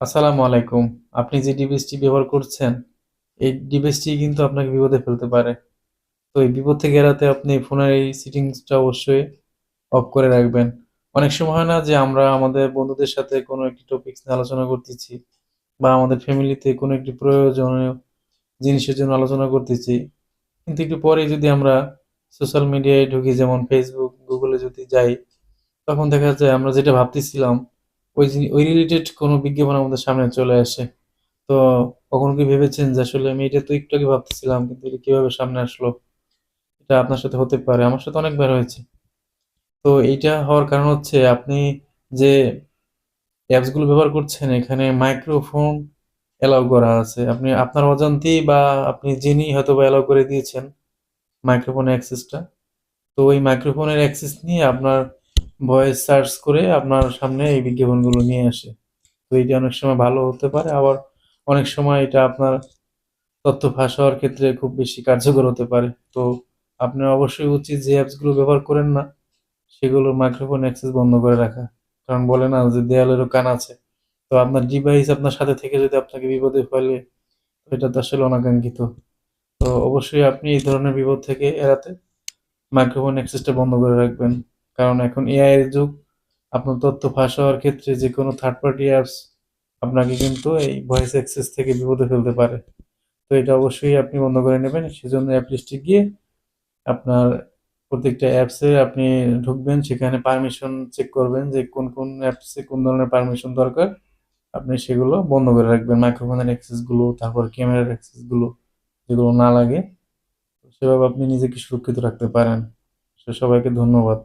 আসসালামু আলাইকুম। আপনি যে ডিভাইসটি ব্যবহার করছেন, এই ডিভাইসটি কিন্তু আপনাকে বিপদে ফেলতে পারে। তো এই বিপদ থেকে এড়াতে আপনি ফোনের এই সেটিংসটা অবশ্যই অফ করে রাখবেন। অনেক সময় হয় না যে আমরা আমাদের বন্ধুদের সাথে কোনো একটি টপিকস নিয়ে আলোচনা করতেছি বা আমাদের ফ্যামিলিতে কোনো একটি প্রয়োজনীয় জিনিসের জন্য আলোচনা করতেছি। কিন্তু একটু পরেই যদি আমরা সোশ্যাল মিডিয়ায় ঢুকি যেমন Google এ যদি যাই, তখন দেখা যায় আমরা যেটা ভাবতেছিলাম ওই ওই রিলেটেড কোনো বিজ্ঞাপন আমাদের সামনে চলে আসে। তো কখনো কি ভেবেছেন যে আসলে আমি এটা তো একটু আগে ভাবতেছিলাম, কিন্তু এটা কীভাবে সামনে আসলো? এটা আপনার সাথে হতে পারে। আমার সাথে অনেকবার হয়েছে। তো এইটা হওয়ার কারণ হচ্ছে আপনি যে অ্যাপসগুলো ব্যবহার করছেন, এখানে মাইক্রোফোন অ্যালাউ করা আছে। আপনি আপনার অজান্তেই বা আপনি জেনেই হয়তোবা অ্যালাউ করে দিয়েছেন মাইক্রোফোন অ্যাক্সেসটা। তো ওই মাইক্রোফোনের অ্যাক্সেস নিয়ে আপনার ভয়েস সার্চ করে আপনার সামনে এই বিজ্ঞাপনগুলো নিয়ে আসে। তো এইটা অনেক সময় ভালো হতে পারে, আবার অনেক সময় এটা আপনার তথ্য ফাঁস হওয়ার ক্ষেত্রে খুব বেশি কার্যকর হতে পারে। তো আপনার অবশ্যই উচিত যে অ্যাপসগুলো ব্যবহার করেন না, সেগুলোর মাইক্রোফোন অ্যাক্সেস বন্ধ করে রাখা। কারণ বলে না যে দেয়ালেরও কান আছে। তো আপনার ডিভাইস আপনার সাথে থেকে যদি আপনাকে বিপদে ফেলে, এটা তো আসলে অনাকাঙ্ক্ষিত। তো অবশ্যই আপনি এই ধরনের বিপদ থেকে এড়াতে মাইক্রোফোন অ্যাক্সেসটা বন্ধ করে রাখবেন। কারণ এখন এআই এর যুগ। আপনার তথ্য ফাঁস হওয়ার ক্ষেত্রে যে কোনো থার্ড পার্টি অ্যাপস আপনাকে কিন্তু এই ভয়েস অ্যাক্সেস থেকে বিপদে ফেলতে পারে। তো এটা অবশ্যই আপনি বন্ধ করে নেবেন। সেজন্য অ্যাপ লিস্টে গিয়ে আপনার প্রত্যেকটা অ্যাপসে আপনি ঢুকবেন, সেখানে পারমিশন চেক করবেন যে কোন, কোন অ্যাপসে কোন ধরনের পারমিশন দরকার। আপনি সেগুলো বন্ধ করে রাখবেন। মাইক্রোফোনের অ্যাক্সেসগুলো, তারপর ক্যামেরার অ্যাক্সেসগুলো যেগুলো না লাগে। সেভাবে আপনি নিজেকে সুরক্ষিত রাখতে পারেন। সবাইকে ধন্যবাদ।